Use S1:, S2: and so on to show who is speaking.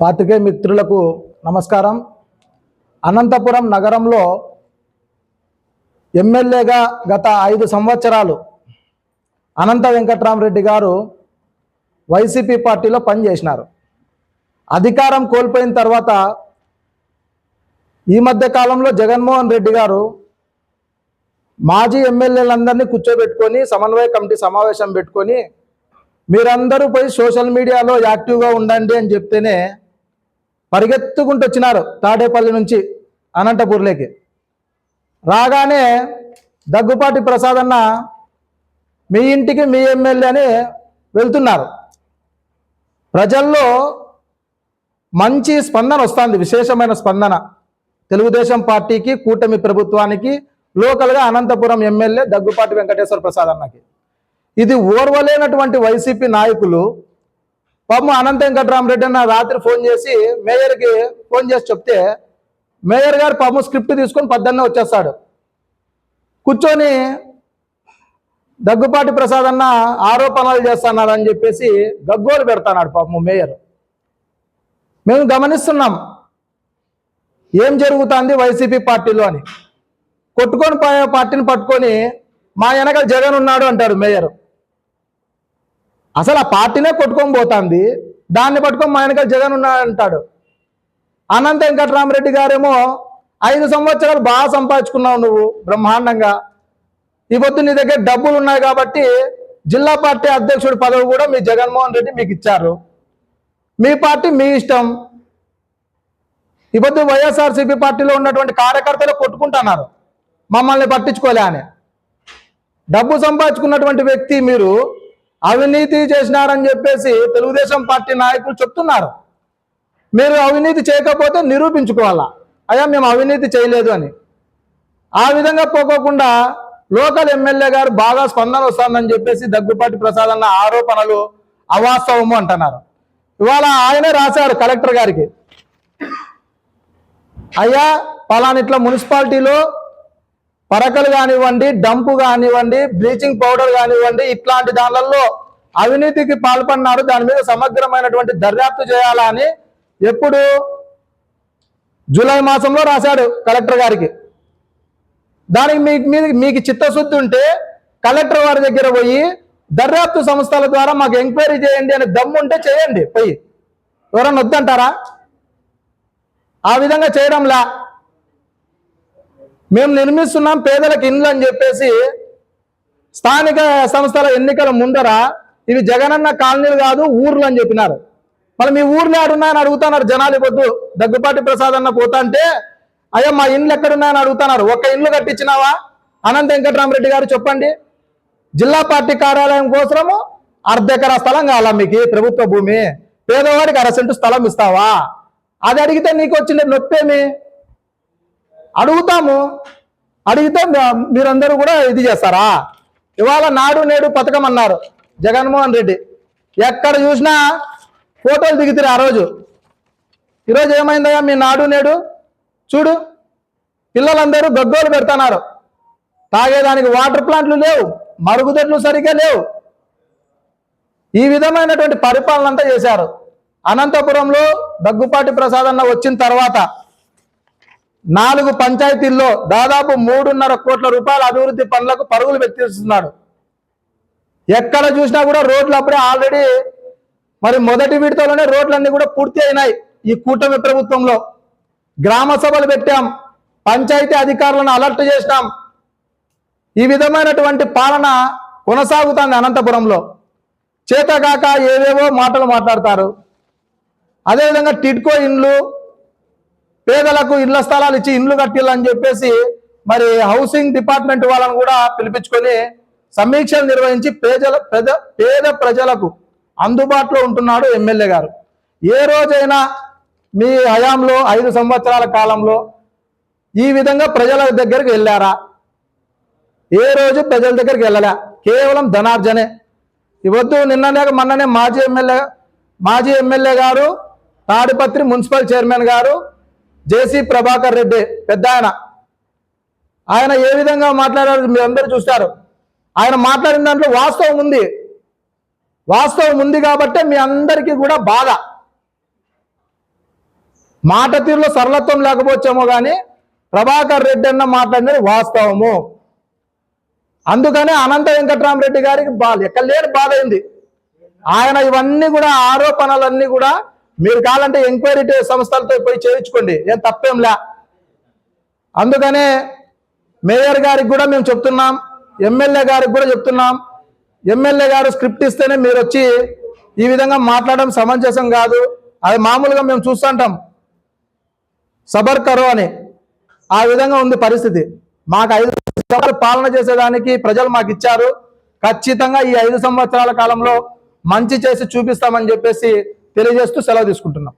S1: పాతికే మిత్రులకు నమస్కారం. అనంతపురం నగరంలో ఎమ్మెల్యేగా గత ఐదు సంవత్సరాలు అనంత వెంకట్రామరెడ్డి గారు వైసీపీ పార్టీలో పనిచేసినారు. అధికారం కోల్పోయిన తర్వాత ఈ మధ్య కాలంలో జగన్మోహన్ రెడ్డి గారు మాజీ ఎమ్మెల్యేలందరినీ కూర్చోబెట్టుకొని సమన్వయ కమిటీ సమావేశం పెట్టుకొని మీరందరూ పోయి సోషల్ మీడియాలో యాక్టివ్గా ఉండండి అని చెప్తేనే పరిగెత్తుకుంటూ వచ్చినారు తాడేపల్లి నుంచి అనంతపూర్లోకి. రాగానే దగ్గుపాటి ప్రసాద్ అన్న మీ ఇంటికి మీ ఎమ్మెల్యే అని వెళ్తున్నారు. ప్రజల్లో మంచి స్పందన వస్తుంది విశేషమైన స్పందన. తెలుగుదేశం పార్టీకి కూటమి ప్రభుత్వానికి లోకల్గా అనంతపురం ఎమ్మెల్యే దగ్గుపాటి వెంకటేశ్వర ప్రసాద్ అన్నకి. ఇది ఓర్వలేనటువంటి వైసీపీ నాయకులు పాపం అనంత వెంకటరామరెడ్డి అన్న రాత్రి ఫోన్ చేసి మేయర్కి ఫోన్ చేసి చెప్తే మేయర్ గారు పాపం స్క్రిప్ట్ తీసుకొని పద్దన్నే వచ్చేస్తాడు. కూర్చొని దగ్గుపాటి ప్రసాద్ అన్న ఆరోపణలు చేస్తున్నారు అని చెప్పేసి గగ్గోలు పెడతాడు పాపం మేయర్. మేము గమనిస్తున్నాం. ఏం జరుగుతుంది వైసీపీ పార్టీలో అని. కొట్టుకొని పోయే పార్టీని పట్టుకొని మా వెనక జగన్ ఉన్నాడు అంటాడు మేయర్. అసలు ఆ పార్టీనే కొట్టుకొని పోతుంది. దాన్ని పట్టుకొని మా వెనకాల జగన్ ఉన్నాడంటాడు. అనంత వెంకటరామరెడ్డి గారేమో ఐదు సంవత్సరాలు బాగా సంపాదించుకున్నావు నువ్వు బ్రహ్మాండంగా. ఈ నీ దగ్గర డబ్బులు ఉన్నాయి కాబట్టి జిల్లా పార్టీ అధ్యక్షుడి పదవి కూడా మీ జగన్మోహన్ రెడ్డి మీకు ఇచ్చారు. మీ పార్టీ మీ ఇష్టం. ఈ పొద్దు వైఎస్ఆర్సీపీ పార్టీలో ఉన్నటువంటి కార్యకర్తలు కొట్టుకుంటున్నారు. మమ్మల్ని పట్టించుకోలే అని. డబ్బు సంపాదించుకున్నటువంటి వ్యక్తి మీరు అవినీతి చేసినారని చెప్పేసి తెలుగుదేశం పార్టీ నాయకులు చెప్తున్నారు. మీరు అవినీతి చేయకపోతే నిరూపించుకోవాలా? అయ్యా మేము అవినీతి చేయలేదు అని. ఆ విధంగా పోకోకుండా లోకల్ ఎమ్మెల్యే గారు బాగా స్పందన వస్తుందని చెప్పేసి దగ్గుపాటి ప్రసాద్ అన్న ఆరోపణలు అవాస్తవము అంటున్నారు. ఇవాళ ఆయనే రాశాడు కలెక్టర్ గారికి. అయ్యా పలానిట్ల మున్సిపాలిటీలో పరకలు కానివ్వండి డంపు కానివ్వండి బ్లీచింగ్ పౌడర్ కానివ్వండి ఇట్లాంటి దానిలలో అవినీతికి పాల్పడినారు. దాని మీద సమగ్రమైనటువంటి దర్యాప్తు చేయాలని ఎప్పుడు జూలై మాసంలో రాశాడు కలెక్టర్ గారికి. దానికి మీకు మీకు చిత్తశుద్ధి ఉంటే కలెక్టర్ వారి దగ్గర పోయి దర్యాప్తు సంస్థల ద్వారా మాకు ఎంక్వైరీ చేయండి అని దమ్ము ఉంటే చేయండి పోయి. ఎవరన్నా వద్దంటారా? ఆ విధంగా చేయడంలా? మేము నిర్మిస్తున్నాం పేదలకు ఇండ్లు అని చెప్పేసి స్థానిక సంస్థల ఎన్నికల ముందర ఇవి జగనన్న కాలనీలు కాదు ఊర్లు అని చెప్పినారు. మళ్ళీ మీ ఊర్లో ఆడున్నాయని అడుగుతున్నారు జనాలు పొద్దు దగ్గుపాటి ప్రసాద్ అన్న పోతా అంటే అయ్యా మా ఇండ్లు ఎక్కడున్నాయని అడుగుతున్నారు. ఒక్క ఇల్లు కట్టించినావా? అనంత వెంకటరామరెడ్డి గారు చెప్పండి. జిల్లా పార్టీ కార్యాలయం కోసము అర్ధ ఎకరా స్థలం కావాలా మీకు? ప్రభుత్వ భూమి. పేదవాడికి అర సెంటు స్థలం ఇస్తావా? అది అడిగితే నీకు వచ్చిన నొప్పేమి? అడుగుతాము. అడిగితే మీరందరూ కూడా ఇది చేస్తారా? ఇవాళ నాడు నేడు పథకం అన్నారు జగన్మోహన్ రెడ్డి. ఎక్కడ చూసినా ఫోటోలు దిగుతారు ఆ రోజు. ఈరోజు ఏమైందయ్యా మీ నాడు నేడు? చూడు పిల్లలందరూ గగ్గోలు పెడుతున్నారు. తాగేదానికి వాటర్ ప్లాంట్లు లేవు మరుగుదొడ్లు సరిగ్గా లేవు. ఈ విధమైనటువంటి పరిపాలన అంతా చేశారు. అనంతపురంలో దగ్గుపాటి ప్రసాద్ అన్న వచ్చిన తర్వాత నాలుగు పంచాయతీల్లో దాదాపు మూడున్నర కోట్ల రూపాయల అభివృద్ధి పనులకు పరుగులు పెట్టిస్తున్నాడు ఎక్కడ చూసినా కూడా రోడ్లు అప్పుడే ఆల్రెడీ మరి మొదటి విడతలోనే రోడ్లన్నీ కూడా పూర్తి అయినాయి ఈ కూటమి ప్రభుత్వంలో. గ్రామ సభలు పెట్టాం పంచాయతీ అధికారులను అలర్ట్ చేసినాం. ఈ విధమైనటువంటి పాలన కొనసాగుతుంది అనంతపురంలో. చేతగాక ఏవేవో మాటలు మాట్లాడతారు. అదేవిధంగా టిడ్కో ఇండ్లు పేదలకు ఇళ్ళ స్థలాలు ఇచ్చి ఇండ్లు కట్టిల్లని చెప్పేసి మరి హౌసింగ్ డిపార్ట్మెంట్ వాళ్ళని కూడా పిలిపించుకొని సమీక్షలు నిర్వహించి పేదల పేద పేద ప్రజలకు అందుబాటులో ఉంటున్నాడు ఎమ్మెల్యే గారు. ఏ రోజైనా మీ హయాంలో ఐదు సంవత్సరాల కాలంలో ఈ విధంగా ప్రజల దగ్గరికి వెళ్ళారా? ఏ రోజు ప్రజల దగ్గరికి వెళ్ళలే? కేవలం ధనార్జనే. ఇవద్దు నిన్ననే మొన్ననే మాజీ ఎమ్మెల్యే మాజీ ఎమ్మెల్యే గారు తాడిపత్రి మున్సిపల్ చైర్మన్ గారు జేసీ ప్రభాకర్ రెడ్డి పెద్ద ఆయన. ఆయన ఏ విధంగా మాట్లాడారు మీరు అందరూ చూస్తారు. ఆయన మాట్లాడిన దాంట్లో వాస్తవం ఉంది. వాస్తవం ఉంది కాబట్టే మీ అందరికీ కూడా బాధ. మాట తీరులో సరళత్వం లేకపోవచ్చేమో కానీ ప్రభాకర్ రెడ్డి అన్న మాట్లాడినది వాస్తవము. అందుకనే అనంత వెంకట్రామరెడ్డి గారికి బాధ ఎక్కడ లేని బాధ అయింది. ఆయన ఇవన్నీ కూడా ఆరోపణలన్నీ కూడా మీరు కావాలంటే ఎంక్వైరీ సంస్థలతో పోయి చేయించుకోండి. ఏం తప్పేం లే అందుకనే మేయర్ గారికి కూడా మేము చెప్తున్నాం ఎమ్మెల్యే గారికి కూడా చెప్తున్నాం. ఎమ్మెల్యే గారు స్క్రిప్ట్ ఇస్తేనే మీరు వచ్చి ఈ విధంగా మాట్లాడడం సమంజసం కాదు. అది మామూలుగా మేము చూస్తుంటాం. సబర్ కరో అని. ఆ విధంగా ఉంది పరిస్థితి. మాకు ఐదు సంవత్సరాలు పాలన చేసేదానికి ప్రజలు మాకు ఇచ్చారు. ఖచ్చితంగా ఈ ఐదు సంవత్సరాల కాలంలో మంచి చేసి చూపిస్తామని చెప్పేసి తెలియజేస్తూ సెలవు తీసుకుంటున్నాం.